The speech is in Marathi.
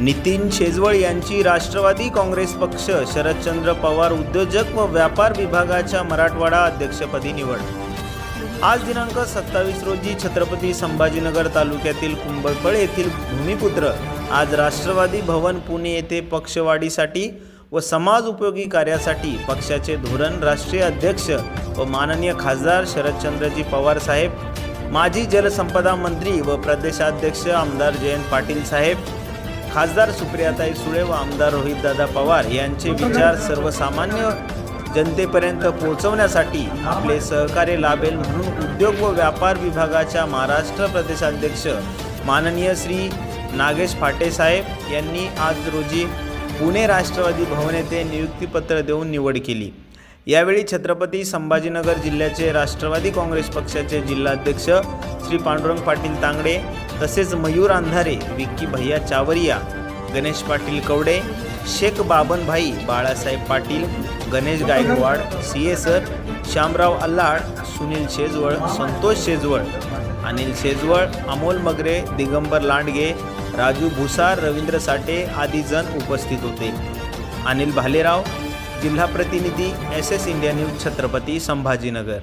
नितीन शेजवळ यांची राष्ट्रवादी काँग्रेस पक्ष शरदचंद्र पवार उद्योजक व व्यापार विभागाच्या मराठवाडा अध्यक्षपदी निवड. आज दिनांक सत्तावीस रोजी छत्रपती संभाजीनगर तालुक्यातील कुंभळपळ येथील भूमिपुत्र आज राष्ट्रवादी भवन पुणे येथे पक्षवाढीसाठी व समाज उपयोगी कार्यासाठी पक्षाचे धोरण राष्ट्रीय अध्यक्ष व माननीय खासदार शरदचंद्रजी पवार साहेब माजी जलसंपदा मंत्री व प्रदेशाध्यक्ष आमदार जयंत पाटील साहेब खासदार सुप्रियाताई सुळे व आमदार रोहितदादा पवार यांचे विचार सर्वसामान्य जनतेपर्यंत पोहोचवण्यासाठी आपले सहकार्य लाभेल म्हणून उद्योग व व्यापार विभागाच्या महाराष्ट्र प्रदेशाध्यक्ष माननीय श्री नागेश फाटेसाहेब यांनी आज रोजी पुणे राष्ट्रवादी भवन येथे नियुक्तीपत्र देऊन निवड केली. यावेळी छत्रपती संभाजीनगर जिल्ह्याचे राष्ट्रवादी काँग्रेस पक्षाचे जिल्हाध्यक्ष श्री पांडुरंग पाटील तांगडे तसेच मयूर अंधारे विक्की भैया Chavariya Ganesh Patil Kavade Shaikh Babanbhai Balasaheb Patil Ganesh Gaikwad C A sir Shyamrao Allad Sunil Shejwal Santosh Shejwal Anil Shejwal Amol Magare Digambar Landge Raju Bhusar Ravindra Sathe आदी जण उपस्थित होते. अनिल भालेराव जिल्हा प्रतिनिधी S S India news Chhatrapati Sambhajinagar.